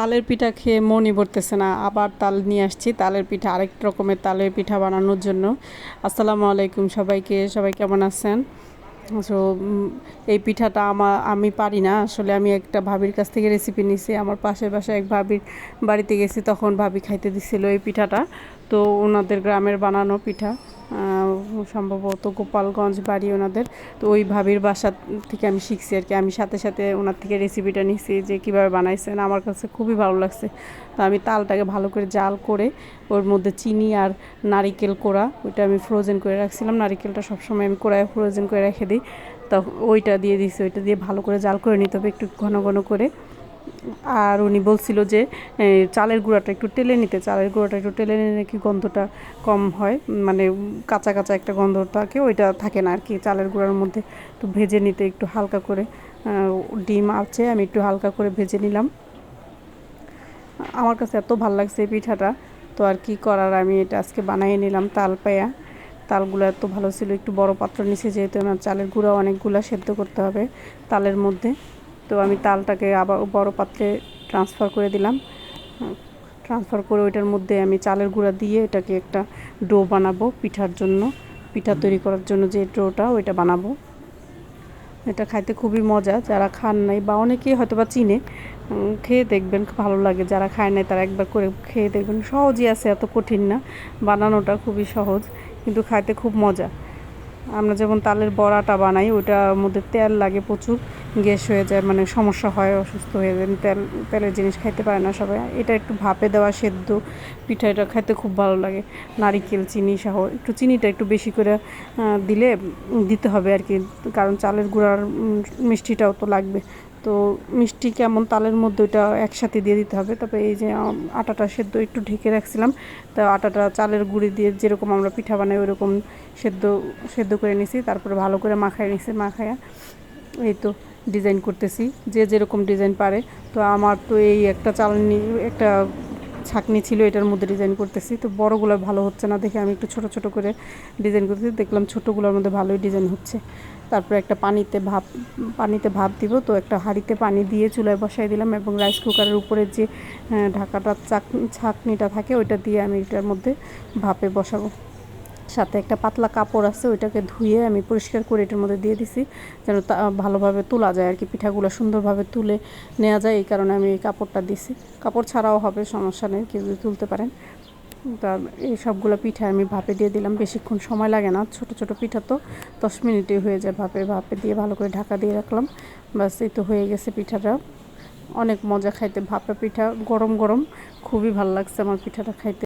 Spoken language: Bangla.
তালের পিঠা খেয়ে মনই ভরতেছে না। আবার তাল নিয়ে আসছি, তালের পিঠা, আরেক রকমের তালের পিঠা বানানোর জন্য। আসসালামু আলাইকুম সবাইকে, সবাই কেমন আছেন? সো এই পিঠাটা আমার আমি পারি না। আসলে আমি একটা ভাবির কাছ থেকে রেসিপি নিছি। আমার পাশের পাশে এক ভাবির বাড়িতে গেছি, তখন ভাবি খাইতে দিছিল এই পিঠাটা। তো ওনাদের গ্রামের বানানো পিঠা। সম্ভবত গোপালগঞ্জ বাড়ি ওনাদের। তো ওই ভাবির বাসা থেকে আমি শিখছি আর কি। আমি সাথে সাথে ওনার থেকে রেসিপিটা নিছি যে কীভাবে বানাইছেন। আমার কাছে খুবই ভালো লাগছে। তো আমি তালটাকে ভালো করে জাল করে ওর মধ্যে চিনি আর নারিকেল কোড়া, ওইটা আমি ফ্রোজেন করে রাখছিলাম। নারিকেলটা সবসময় আমি কোড়ায় ফ্রোজেন করে রেখে দিই। তো ওইটা দিয়ে দিছি। ওইটা দিয়ে ভালো করে জাল করে নিতে হবে একটু ঘন ঘন করে। আর উনি বলছিল যে চালের গুঁড়াটা একটু টেলে নিতে। চালের গুঁড়াটা একটু টেলে নিলে নাকি গন্ধটা কম হয়। মানে কাঁচা কাঁচা একটা গন্ধ থাকে, ওইটা থাকে না আর কি চালের গুঁড়ার মধ্যে। একটু ভেজে নিতে একটু হালকা করে ডিম আছে, আমি একটু হালকা করে ভেজে নিলাম। আমার কাছে এত ভালো লাগছে এই পিঠাটা। তো আর কি করার, আমি এটা আজকে বানিয়ে নিলাম তাল পায়া। তালগুলো এত ভালো ছিল, একটু বড় পাত্র নিচে যেহেতু আমার চালের গুঁড়া অনেকগুলো সেদ্ধ করতে হবে তালের মধ্যে। তো আমি তালটাকে আবার বড় পাত্রে ট্রান্সফার করে দিলাম। ট্রান্সফার করে ওইটার মধ্যে আমি চালের গুঁড়া দিয়ে এটাকে একটা ডো বানাবো পিঠার জন্য। পিঠা তৈরি করার জন্য যে ডোটা ওইটা বানাবো। এটা খাইতে খুবই মজা। যারা খান নাই বা অনেকেই হয়তো বা চিনে খেয়ে দেখবেন ভালো লাগে। যারা খায় নাই তারা একবার করে খেয়ে দেখবেন। সহজই আছে এত কঠিন না। বানানোটা খুবই সহজ কিন্তু খাইতে খুব মজা। আমরা যেমন তালের বড়াটা বানাই ওইটার মধ্যে তেল লাগে প্রচুর। গ্যাস হয়ে যায় মানে সমস্যা হয়, অসুস্থ হয়ে যায়, তেল, তেলের জিনিস খাইতে পারে না সবাই। এটা একটু ভাপে দেওয়া, সেদ্ধ পিঠা এটা খাইতে খুব ভালো লাগে। নারিকেল, চিনি সহ, একটু চিনিটা একটু বেশি করে দিলে দিতে হবে আর কি। কারণ চালের গুঁড়ার মিষ্টিটাও তো লাগবে। তো মিষ্টি কেমন তালের মধ্যে ওইটা একসাথে দিয়ে দিতে হবে। তারপরে এই যে আটাটা সেদ্ধ একটু ঢেকে রাখছিলাম, তা আটাটা চালের গুঁড়ি দিয়ে যেরকম আমরা পিঠা বানাই ওরকম সেদ্ধ সেদ্ধ করে নিছি। তারপরে ভালো করে মাখায় নিছি, মাখায়া, এই তো। ডিজাইন করতেছি, যে যেরকম ডিজাইন পারে। তো আমার তো এই একটা চালনি, একটা ছাকনি ছিল, এটার মধ্যে ডিজাইন করতেছি। তো বড়গুলো ভালো হচ্ছে না দেখে আমি একটু ছোট ছোট করে ডিজাইন করতেছি। দেখলাম ছোটোগুলোর মধ্যে ভালোই ডিজাইন হচ্ছে। তারপরে একটা পানিতে ভাপ পানিতে ভাপ দিব। তো একটা হাঁড়িতে পানি দিয়ে চুলায় বসাই দিলাম এবং রাইস কুকারের উপরে যে ঢাকাটা চাক, ছাকনিটা থাকে, ওইটা দিয়ে আমি এটার মধ্যে ভাপে বসাবো। সাথে একটা পাতলা কাপড় আছে, ওইটাকে ধুয়ে আমি পরিষ্কার করে এটার মধ্যে দিয়ে দিছি, যেন ভালোভাবে তোলা যায় আর কি, পিঠাগুলো সুন্দরভাবে তুলে নেওয়া যায়, এই কারণে আমি এই কাপড়টা দিছি। কাপড় ছাড়াও হবে, সমস্যা নেই, কেউ যদি তুলতে পারেন। তা, এই সবগুলো পিঠা আমি ভাপে দিয়ে দিলাম, বেশিক্ষণ সময় লাগে না, ছোট ছোট পিঠা তো, দশ মিনিটে হয়ে যায় ভাপে ভাপে দিয়ে ভালো করে ঢাকা দিয়ে রাখলাম, ব্যাস, এই তো হয়ে গেছে পিঠাটা। অনেক মজা খাইতে, ভাপা পিঠা, গরম গরম, খুবই ভালো লাগছে আমার পিঠাটা খাইতে।